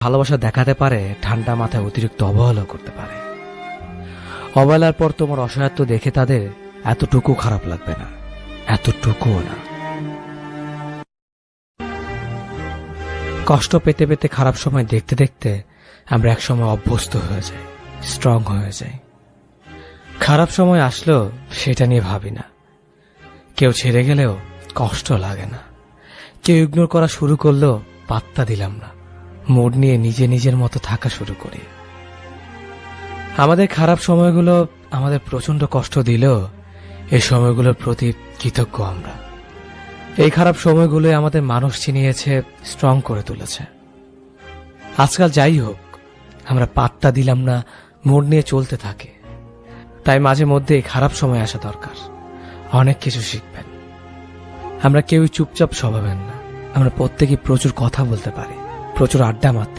ভালোবাসা দেখাতে পারে, ঠান্ডা মাথায় অতিরিক্ত অবহেলা করতে পারে। অবহেলার পর তোমার অসহায়ত্ব দেখে তাদের এতটুকু খারাপ লাগবে না, এতটুকুও না। কষ্ট পেতে পেতে খারাপ সময় দেখতে দেখতে আমরা একসময় অভ্যস্ত হয়ে যাই স্ট্রং হয়ে যাই। খারাপ সময় আসলেও সেটা নিয়ে ভাবি না। কেউ ছেড়ে গেলেও কষ্ট লাগে না। কেউ ইগনোর করা শুরু করলেও পাত্তা দিলাম না। মোড নিয়ে নিজে নিজের মতো থাকা শুরু করি। আমাদের খারাপ সময়গুলো আমাদের প্রচণ্ড কষ্ট দিলেও এই সময়গুলোর প্রতি কৃতজ্ঞ আমরা। এই খারাপ সময়গুলো আমাদের মানুষ চিনিয়েছে স্ট্রং করে তুলেছে। আজকাল যাই হোক, আমরা পাত্তা দিলাম না, মোড নিয়ে চলতে থাকে। তাই মাঝে মধ্যে এই খারাপ সময় আসা দরকার। অনেক কিছু শিখবেন। আমরা কেউই চুপচাপ স্বভাবের না। আমরা প্রত্যেকে প্রচুর কথা বলতে পারি। প্রচুর আড্ডা মারতে